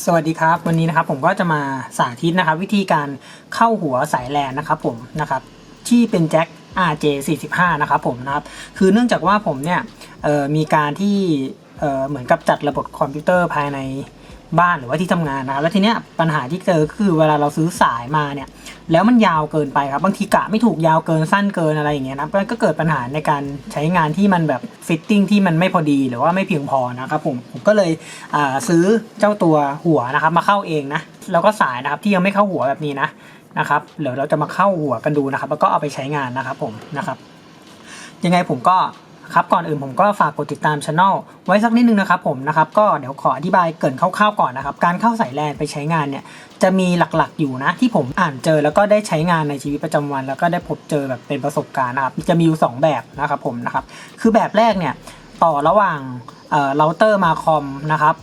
สวัสดีครับ วันนี้นะครับผมก็จะมาสาธิตนะครับ วิธีการเข้าหัวสายแลนนะครับผมนะครับที่เป็นแจ็ค RJ45 นะครับผมนะครับคือเนื่องจากว่าผมเนี่ยมีการที่เหมือนกับจัดระบบคอมพิวเตอร์ภายใน บ้านหรือว่าที่ทำงานนะครับแล้วทีเนี้ยปัญหาที่เจอคือเวลาเราซื้อสายมาเนี่ย แล้วมันยาวเกินไปครับบางทีกะไม่ถูกยาวเกินสั้นเกินอะไรอย่างเงี้ยนะก็เกิดปัญหาในการใช้งานที่มันแบบฟิตติ้งที่มันไม่พอดีหรือว่าไม่เพียงพอนะครับผมผมก็เลยซื้อเจ้าตัวหัวนะครับมาเข้าเองนะแล้วก็สายนะครับที่ยังไม่เข้าหัวแบบนี้นะนะครับเดี๋ยวเราจะมาเข้าหัวกันดูนะครับ แล้วก็เอาไปใช้งานนะครับผมนะครับยังไงผมก็ ครับก่อนอื่นผมก็ฝากกดติดตามช anel ไว้สักนิดนึงนะครับผมนะครับก็เดี๋ยวขออธิบายเกินคร่าวๆก่อนนะครับ การเข้าสายแลนไปใช้งานเนี่ยจะมีหลักๆอยู่นะที่ผมอ่านเจอแล้วก็ได้ใช้งานในชีวิตประจำวัน แล้วก็ได้พบเจอแบบเป็นประสบการณ์นะครับจะมีอยู่สองแบบนะครับผมนะครับคือแบบแรกเนี่ยต่อระหว่างเอ่อเราเตอร์มาคอมนะครับ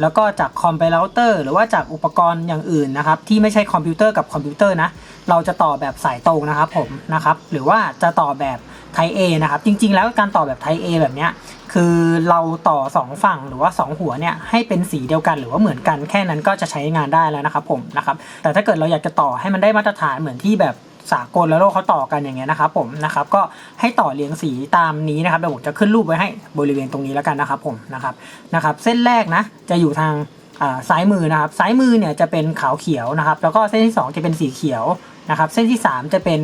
แล้วก็จากคอมไปเราเตอร์ หรือว่าจากอุปกรณ์อย่างอื่นนะครับที่ไม่ใช่คอมพิวเตอร์กับคอมพิวเตอร์นะเราจะต่อแบบสายตรงนะครับผมนะครับหรือว่าจะต่อแบบ ไทเอนะครับจริง ๆ แล้วการต่อแบบไทเอแบบเนี้ยคือเราต่อ 2 ฝั่งหรือว่า 2 หัวเนี่ยให้เป็นสีเดียวกันหรือว่าเหมือนกันแค่นั้นก็จะใช้งานได้แล้วนะครับผมนะครับแต่ถ้าเกิดเราอยากจะต่อให้มันได้มาตรฐานเหมือนที่แบบสากลแล้วโลกเขาต่อกันอย่างเงี้ยนะครับผมนะครับก็ให้ต่อเรียงสีตามนี้นะครับเดี๋ยวผมจะขึ้นรูปไว้ให้บริเวณตรงนี้แล้วกันนะครับผมนะครับนะครับเส้นแรกนะจะอยู่ทางอ่าซ้ายมือนะครับซ้ายมือเนี่ยจะเป็นขาวเขียวนะครับแล้วก็เส้นที่ 2 จะเป็นสีเขียวนะครับเส้นที่ 3 จะเป็น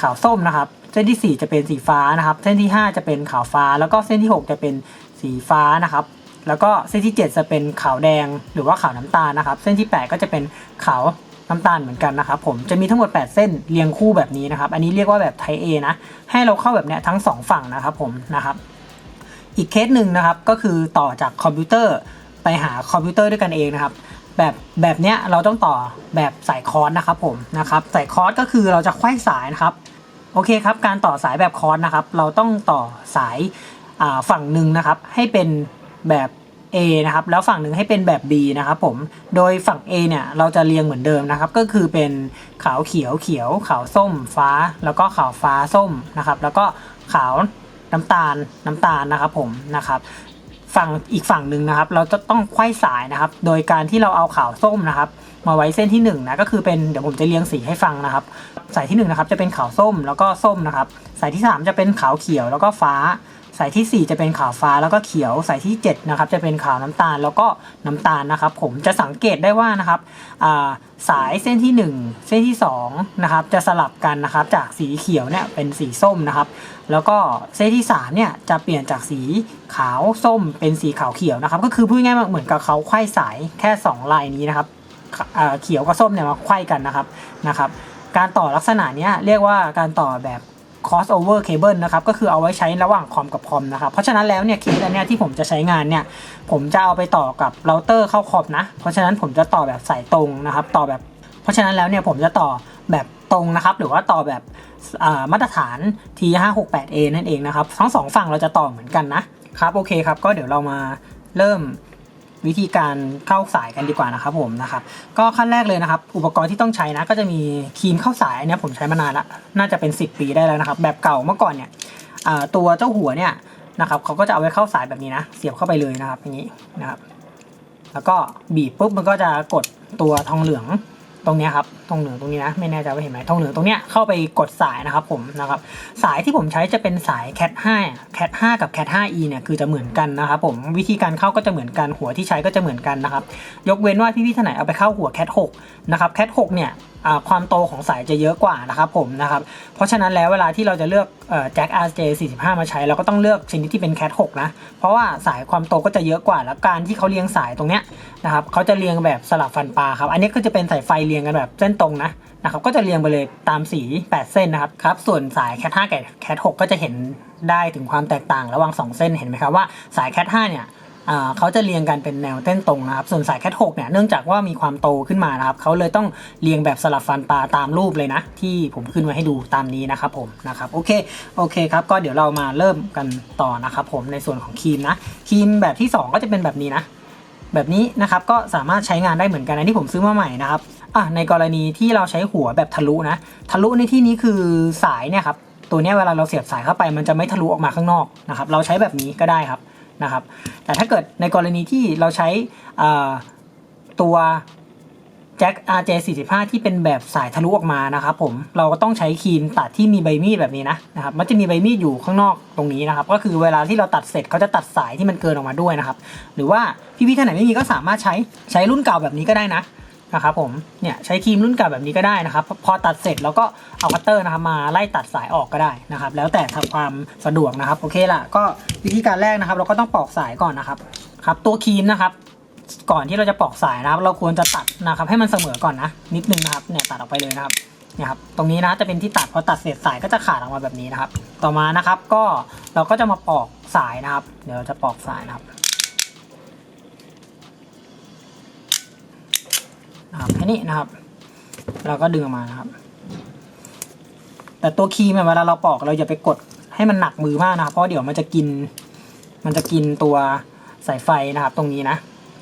ขาวส้มนะครับ เส้นที่ 4 จะเป็นสีฟ้านะครับ เส้นที่ 5 จะเป็นขาวฟ้า แล้วก็เส้นที่ 6 จะเป็นสีฟ้านะครับ แล้วก็เส้นที่ 7 จะเป็นขาวแดงหรือว่าขาวน้ำตาลนะครับ เส้นที่ 8 ก็จะเป็นขาวน้ำตาลเหมือนกันนะครับผมจะมีทั้งหมด 8 เส้นเรียงคู่แบบนี้นะครับ อันนี้เรียกว่าแบบไทเอนะ ให้เราเข้าแบบเนี้ยทั้งสองฝั่งนะครับผมนะครับ อีกเคสหนึ่งนะครับก็คือต่อจากคอมพิวเตอร์ไปหาคอมพิวเตอร์ด้วยกันเองนะครับ แบบแบบเนี้ยเราต้องต่อแบบสายคอร์สนะครับผมนะครับสายคอร์สก็คือเราจะไขว้สายนะครับ โอเคครับ การต่อสายแบบคอร์สนะครับ เราต้องต่อสายาฝั่งหนึ่งนะครับ ให้เป็นแบบ A นะครับ แล้วฝั่งหนึ่งให้เป็นแบบ B นะครับผม โดยฝั่ง A เนี่ย เราจะเรียงเหมือนเดิมนะครับ ก็คือเป็นขาวเขียวเขียว ขาวส้มฟ้า แล้วก็ขาวฟ้าส้มนะครับ แล้วก็ขาวน้ำตาลน้ำตาลนะครับผมนะครับฝั่งอีกฝั่งหนึ่งนะครับ เราจะต้องไขว้สายนะครับ โดยการที่เราเอาขาวส้มนะครับ มาไว้เส้นที่1นงนะก็คือเป็นเดี๋ยวผมจะเรียงสีให้ฟังนะครับ สายที่1นงนะครับจะเป็นขาวส้มแล้วก็ส้มนะครับ สายที่ 3 จะเป็นขาวเขียวแล้วก็ฟ้า สายที่ 4 จะเป็นขาวฟ้าแล้วก็เขียว สายที่7นะครับจะเป็นขาวน้ำตาลแล้วก็น้ำตาลนะครับ ผมจะสังเกตได้ว่านะครับสายเส้นที่ 1 เส้นที่2นะครับจะสลับกันนะครับจากสีเขียวเนี่ยเป็นสีส้มนะครับ แล้วก็เส้นที่3เนี่ยจะเปลี่ยนจากสีขาวส้มเป็นสีขาวเขียวนะครับ ก็คือพูดง่ายๆเหมือนกับเขาไขว้สายแค่ 2 ลายนี้นะครับ เขียวกับส้มเนี่ยมาไขว้กันนะครับนะครับ การต่อลักษณะเนี้ยเรียกว่าการต่อแบบ crossover cable นะครับ ก็คือเอาไว้ใช้ระหว่างคอมกับคอมนะครับ เพราะฉะนั้นแล้วเนี่ยเคสอันเนี้ยที่ผมจะใช้งานเนี่ย ผมจะเอาไปต่อกับเราเตอร์เข้าคอมนะ เพราะฉะนั้นผมจะต่อแบบสายตรงนะครับ ต่อแบบ เพราะฉะนั้นแล้วเนี่ยผมจะต่อแบบตรงนะครับ หรือว่าต่อแบบมาตรฐาน T568A นั่นเองนะครับ ทั้งสองฝั่งเราจะต่อเหมือนกันนะครับ โอเคครับ ก็เดี๋ยวเรามาเริ่ม วิธีการเข้าสายกันดีกว่านะครับผมนะครับก็ขั้นแรกเลยนะครับ อุปกรณ์ที่ต้องใช้นะ ก็จะมีครีมเข้าสายอันนี้ผมใช้มานานละน่าจะเป็น 10 ปีได้แล้วนะครับ แบบเก่าเมื่อก่อนเนี่ยตัวเจ้าหัวเนี่ยนะครับเขาก็จะเอาไว้เข้าสายแบบนี้นะ เสียบเข้าไปเลยนะครับอย่างนี้นะครับ แล้วก็บีบปุ๊บมันก็จะกดตัวทองเหลือง ตรงนี้ครับตรงเหนือตรงนี้นะไม่แน่ใจว่าเห็นไหมตรงเหนือตรงเนี้ยเข้าไปกดสายนะครับผมนะครับสายที่ผมใช้จะเป็นสาย cat 5 cat 5 กับ cat 5e เนี่ยคือจะเหมือนกันนะครับผมวิธีการเข้าก็จะเหมือนกันหัวที่ใช้ก็จะเหมือนกันนะครับยกเว้นว่าพี่ๆท่านไหนเอาไปเข้าหัว cat 6นะครับ cat 6เนี่ย ความโตของสายจะเยอะกว่านะครับผมนะครับเพราะฉะนั้นแล้วเวลาที่เราจะเลือกแจ็ค RJ 45 มาใช้เราก็ต้องเลือกชนิดที่เป็น cat 6นะเพราะว่าสายความโตก็จะเยอะกว่า แล้วการที่เขาเรียงสายตรงเนี้ยนะครับเขาจะเรียงแบบสลับฟันปลาครับอันนี้ก็จะเป็นสายไฟเรียงกันแบบเส้นตรงนะนะครับก็จะเรียงไปเลยตามสี 8 เส้นนะครับครับส่วนสาย cat 5กับ cat 6ก็จะเห็นได้ถึงความแตกต่างระหว่างสองเส้นเห็นไหมครับว่าสาย cat 5เนี่ย เขาจะเรียงกันเป็นแนวเต้นตรงนะครับ ส่วนสายแคท6เนี่ยเนื่องจากว่ามีความโตขึ้นมานะครับเขาเลยต้องเรียงแบบสลับฟันปลาตามรูปเลยนะ ที่ผมขึ้นไว้ให้ดูตามนี้นะครับผมนะครับโอเคโอเคครับก็เดี๋ยวเรามาเริ่มกันต่อนะครับผมในส่วนของครีมนะครีมแบบที่ 2 ก็จะเป็นแบบนี้นะแบบนี้นะครับก็สามารถใช้งานได้เหมือนกันอันนี้ผมซื้อมาใหม่นะครับอะในกรณีที่เราใช้หัวแบบทะลุนะทะลุในที่นี้คือสายเนี่ยครับตัวเนี้ยเวลาเราเสียบสายเข้าไปมันจะไม่ทะลุออกมาข้างนอกนะครับเราใช้แบบนี้ก็ได้ครับ นะครับ แต่ถ้าเกิดในกรณีที่เราใช้ตัวแจ็ค RJ45 ที่เป็นแบบสายทะลุออกมานะครับผมเราก็ต้องใช้ครีมตัดที่มีใบมีดแบบนี้นะนะครับมันจะมีใบมีดอยู่ข้างนอกตรงนี้นะครับ ก็คือเวลาที่เราตัดเสร็จเขาจะตัดสายที่มันเกินออกมาด้วยนะครับ หรือว่าพี่ๆท่านไหนไม่มีก็สามารถใช้ใช้รุ่นเก่าแบบนี้ก็ได้นะ นะครับผมเนี่ยใช้ครีมรุ่นเก่าแบบนี้ก็ได้นะครับ พอตัดเสร็จแล้วก็เอาคัตเตอร์นะครับมาไล่ตัดสายออกก็ได้นะครับ แล้วแต่ทำความสะดวกนะครับโอเคละก็วิธีการแรกนะครับ เราก็ต้องปอกสายก่อนนะครับครับ ตัวครีมนะครับ ก่อนที่เราจะปอกสายนะครับ เราควรจะตัดนะครับ ให้มันเสมอก่อนนะ นิดนึงนะครับเนี่ยตัดออกไปเลยนะครับเนี่ยครับตรงนี้นะจะเป็นที่ตัดพอตัดเสร็จสายก็จะขาดออกมาแบบนี้นะครับ ต่อมานะครับก็เราก็จะมาปอกสายนะครับ เดี๋ยวเราจะปอกสายนะครับ นะครับแค่นี้นะครับ เราก็ดึงออกมานะครับ แต่ตัวครีมเนี่ยเวลาเราปอกเราอย่าไปกดให้มันหนักมือมากนะครับเพราะเดี๋ยวมันจะกิน มันจะกินตัวสายไฟนะครับ ตรงนี้นะ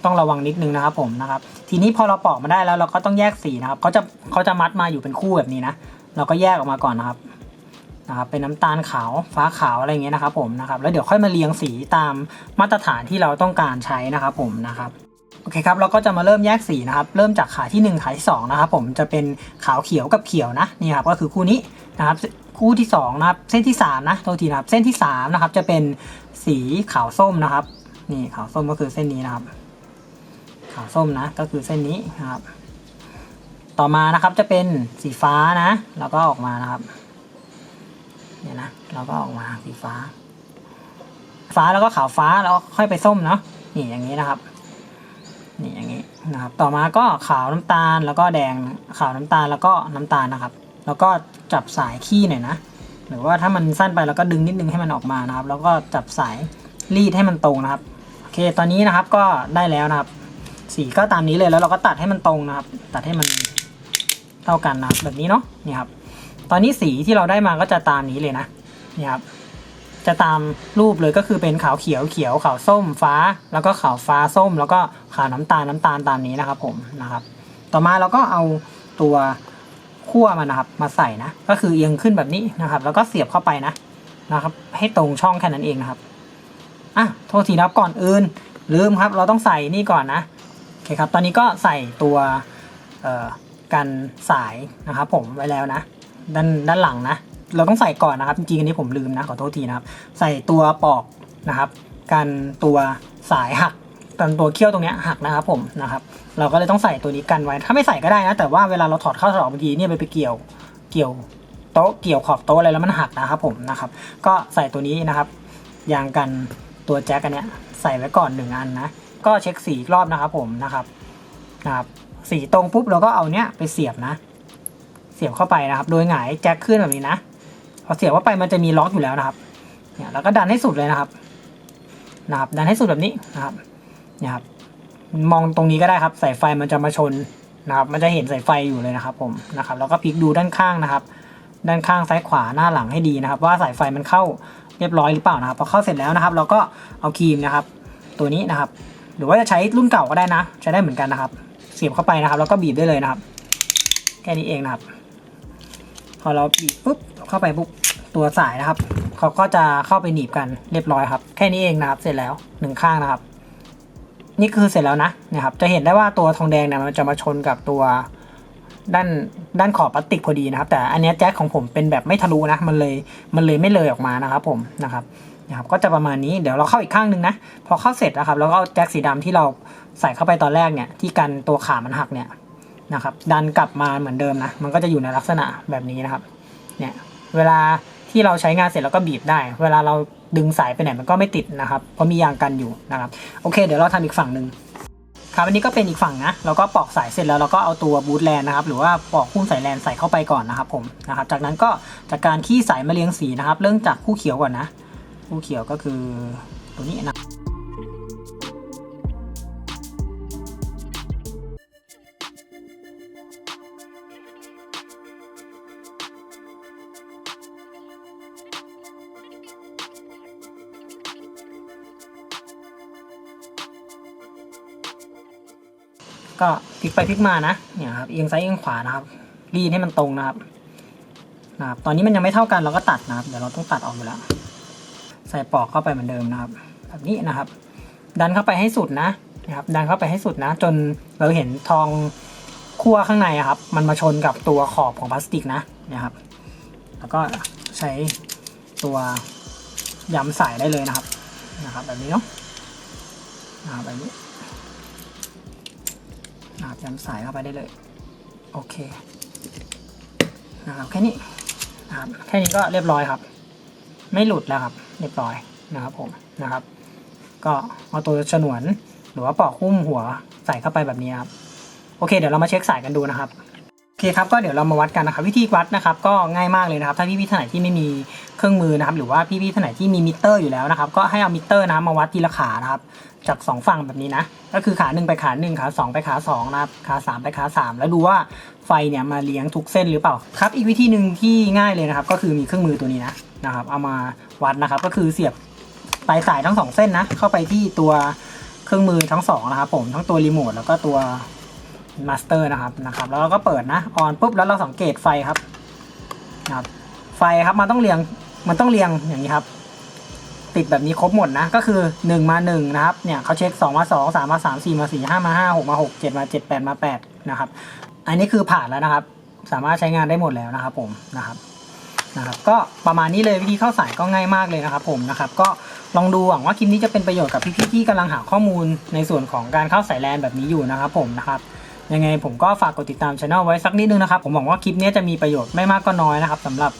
ต้องระวังนิดนึงนะครับ ผมนะครับ ทีนี้พอเราปอกมาได้แล้วเราก็ต้องแยกสีนะครับเขาจะเขาจะมัดมาอยู่เป็นคู่แบบนี้นะเราก็แยกออกมาก่อนนะครับนะครับเป็นน้ำตาลขาวฟ้าขาวอะไรเงี้ยนะครับผมนะครับแล้วเดี๋ยวค่อยมาเรียงสีตามมาตรฐานที่เราต้องการใช้นะครับผมนะครับ โอเคครับเราก็จะมาเริ่มแยกสีนะครับ เริ่มจากขาที่ 1 ขาที่2นะครับผมจะเป็นขาวเขียวกับเขียวนะนี่ครับก็คือคู่นี้นะครับคู่ที่2นะครับเส้นที่3นะโทษทีนะครับเส้นที่3นะครับจะเป็นสีขาวส้มนะครับนี่ขาวส้มก็คือเส้นนี้นะครับ ขาวส้มนะก็คือเส้นนี้นะครับ ต่อมานะครับจะเป็นสีฟ้านะ แล้วก็ออกมานะครับเนี่ยนะเราก็ออกมาสีฟ้า ฟ้าแล้วก็ขาวฟ้าแล้วค่อยไปส้มเนาะนี่อย่างนี้นะครับ นี่อย่างนี้นะครับ ต่อมาก็ขาวน้ำตาลแล้วก็แดงขาวน้ำตาลแล้วก็น้ำตาลนะครับ แล้วก็จับสายขี้หน่อยนะ หรือว่าถ้ามันสั้นไปเราก็ดึงนิดนึงให้มันออกมานะครับ แล้วก็จับสายรีดให้มันตรงนะครับโอเคตอนนี้นะครับก็ได้แล้วนะครับ สีก็ตามนี้เลยแล้วเราก็ตัดให้มันตรงนะครับ ตัดให้มันเท่ากันนะครับแบบนี้เนาะนี่ครับตอนนี้สีที่เราได้มาก็จะตามนี้เลยนะนี่ครับ จะตามรูปเลยก็คือเป็นขาวเขียวเขียวขาวส้มฟ้า แล้วก็ขาวฟ้าส้ม แล้วก็ขาวน้ำตาลน้ำตาลตามนี้นะครับผมนะครับ ต่อมาเราก็เอาตัวขั้วมันนะครับมาใส่นะ ก็คือเอียงขึ้นแบบนี้นะครับ แล้วก็เสียบเข้าไปนะนะครับ ให้ตรงช่องแค่นั้นเองนะครับอะโทษทีนะครับก่อนอื่นลืมครับ เราต้องใส่นี่ก่อนนะโอเคครับ ตอนนี้ก็ใส่ตัวกันสายนะครับผมไว้แล้วนะ ด้านด้านหลังนะ เราต้องใส่ก่อนนะครับ จริงๆอันนี้ผมลืมนะขอโทษทีนะครับ ใส่ตัวปอกนะครับกันตัวสายหักตอนตัวเขี้ยวตรงเนี้ยหักนะครับผมนะครับ เราก็เลยต้องใส่ตัวนี้กันไว้ ถ้าไม่ใส่ก็ได้นะ แต่ว่าเวลาเราถอดเข้าถอดออกบางทีเนี่ยไปไปเกี่ยวเกี่ยวโต๊ะเกี่ยวขอบโต๊ะอะไรแล้วมันหักนะครับผมนะครับ ก็ใส่ตัวนี้นะครับยางกันตัวแจ็คอันเนี้ยใส่ไว้ก่อนหนึ่งอันนะก็เช็คสีอีกรอบนะครับผมนะครับนะครับ สีตรงปุ๊บเราก็เอาเนี้ยไปเสียบนะ เสียบเข้าไปนะครับ โดยหงายแจ็คขึ้นแบบนี้นะ พอเสียบเข้าไปมันจะมีล็อกอยู่แล้วนะครับ เนี่ยแล้วก็ดันให้สุดเลยนะครับ นะครับดันให้สุดแบบนี้นะครับ เนี่ยครับ มองตรงนี้ก็ได้ครับ สายไฟมันจะมาชนนะครับ มันจะเห็นสายไฟอยู่เลยนะครับ ผมนะครับ แล้วก็พลิกดูด้านข้างนะครับ ด้านข้างซ้ายขวาหน้าหลังให้ดีนะครับ ว่าสายไฟมันเข้าเรียบร้อยหรือเปล่านะครับ พอเข้าเสร็จแล้วนะครับ เราก็เอาครีมนะครับ ตัวนี้นะครับ หรือว่าจะใช้รุ่นเก่าก็ได้นะ ใช้ได้เหมือนกันนะครับ เสียบเข้าไปนะครับ แล้วก็บีบได้เลยนะครับ แค่นี้เองนะครับ พอเราบีบปุ๊บ เข้าไปปุ๊บตัวสายนะครับ เขาก็จะเข้าไปหนีบกันเรียบร้อยครับ แค่นี้เองนะครับเสร็จแล้วหนึ่งข้างนะครับ นี่คือเสร็จแล้วนะนะครับ จะเห็นได้ว่าตัวทองแดงเนี่ยมันจะมาชนกับตัวด้านด้านขอบพลาสติกพอดีนะครับ แต่อันนี้แจ็คของผมเป็นแบบไม่ทะลุนะมันเลยมันเลยไม่เลยออกมานะครับ ผมนะครับนะครับก็จะประมาณนี้เดี๋ยวเราเข้าอีกข้างหนึ่งนะพอเข้าเสร็จนะครับแล้วก็แจ็คสีดำที่เราใส่เข้าไปตอนแรกเนี่ยที่กันตัวขามันหักเนี่ยนะครับดันกลับมาเหมือนเดิมนะมันก็จะอยู่ในลักษณะแบบนี้นะครับเนี่ย เวลาที่เราใช้งานเสร็จแล้วก็บีบได้ เวลาเราดึงสายไปไหนมันก็ไม่ติดนะครับ เพราะมียางกันอยู่นะครับโอเค เดี๋ยวเราทำอีกฝั่งหนึ่งครับอันนี้ก็เป็นอีกฝั่งนะเราก็ปอกสายเสร็จแล้วเราก็เอาตัวบูทแลนนะครับ หรือว่าปอกคู่สายแลนใส่เข้าไปก่อนนะครับผมนะครับ จากนั้นก็จากการขี้สายมาเรียงสีนะครับ เริ่มจากคู่เขียวก่อนนะคู่เขียวก็คือตัวนี้นะ ก็พลิกไปพลิกมานะเนี่ยครับเอียงซ้ายเอียงขวานะครับรีดให้มันตรงนะครับนะครับตอนนี้มันยังไม่เท่ากันเราก็ตัดนะครับ เดี๋ยวเราต้องตัดออกอยู่แล้ว ใส่ปอกเข้าไปเหมือนเดิมนะครับ แบบนี้นะครับ ดันเข้าไปให้สุดนะนะครับ ดันเข้าไปให้สุดนะ จนเราเห็นทองคั่วข้างในครับ มันมาชนกับตัวขอบของพลาสติกนะนะครับ แล้วก็ใช้ตัวย้ำสายได้เลยนะครับนะครับ แบบนี้เนาะนะครับแบบนี้ ย้ำสายเข้าไปได้เลย โอเคนะครับแค่นี้นะครับแค่นี้ก็เรียบร้อยครับ ไม่หลุดแล้วครับ เรียบร้อยนะครับผมนะครับ ก็เอาตัวฉนวน หรือว่าปลอกหุ้มหัวใส่เข้าไปแบบนี้ครับ โอเค เดี๋ยวเรามาเช็คสายกันดูนะครับ โอเคครับก็เดี๋ยวเรามาวัดกันนะครับวิธีวัดนะครับก็ง่ายมากเลยนะครับ ถ้าพี่ๆท่านไหนที่ไม่มีเครื่องมือนะครับหรือว่าพี่ๆท่านไหนที่มีมิเตอร์อยู่แล้วนะครับก็ให้เอามิเตอร์นะครับมาวัดทีละขานะครับจากสองฝั่งแบบนี้นะก็คือขาหนึ่งไปขาหนึ่งขาสองไปขาสองนะครับขาสามไปขาสามแล้วดูว่าไฟเนี่ยมาเลี้ยงทุกเส้นหรือเปล่าครับ อีกวิธีหนึ่งที่ง่ายเลยนะครับ ก็คือมีเครื่องมือตัวนี้นะนะครับ เอามาวัดนะครับก็คือเสียบปลายสายทั้งสองเส้นนะเข้าไปที่ตัวเครื่องมือทั้งสองนะครับผมทั้งตัวรีโมทแล้วก็ตัว มาสเตอร์นะครับนะครับ แล้วเราก็เปิดนะออนปุ๊บแล้วเราสังเกตไฟครับนะครับ ไฟครับมันต้องเรียงมันต้องเรียงอย่างนี้ครับ ติดแบบนี้ครบหมดนะ ก็คือหนึ่งมาหนึ่งนะครับเนี่ยเขาเช็คสองมาสองสามมาสามสี่มาสี่ห้ามาห้าหกมาหกเจ็ดมาเจ็ดแปดมาแปดนะครับ อันนี้คือผ่านแล้วนะครับ สามารถใช้งานได้หมดแล้วนะครับผมนะครับนะครับก็ประมาณนี้เลยวิธีเข้าสายก็ง่ายมากเลยนะครับผมนะครับก็ลองดูหวังว่าคลิปนี้จะเป็นประโยชน์กับพี่ๆที่กำลังหาข้อมูลในส่วนของการเข้าสายแลนแบบนี้อยู่นะครับผมนะครับ ยังไงผมก็ฝากกดติดตามช anel ไว้สักนิดนึงนะครับ ผมหวังว่าคลิปนี้จะมีประโยชน์ไม่มากก็น้อยนะครับสำหรับ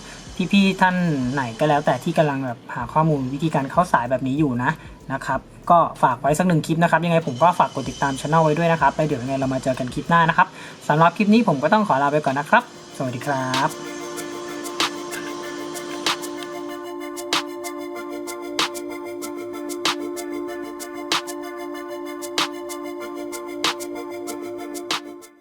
พี่ๆท่านไหนก็แล้ว แต่ที่กำลังแบบหาข้อมูลวิธีการเข้าสายแบบนี้อยู่นะนะครับก็ฝากไว้สักหนึ่งคลิปนะครับ ยังไงผมก็ฝากกดติดตามช anel ไว้ด้วยนะครับไปเดี๋ยวยังไงเรามาเจอกันคลิปหน้านะครับสำหรับคลิปนี้ผมก็ต้องขอลาไปก่อนนะครับ สวัสดีครับ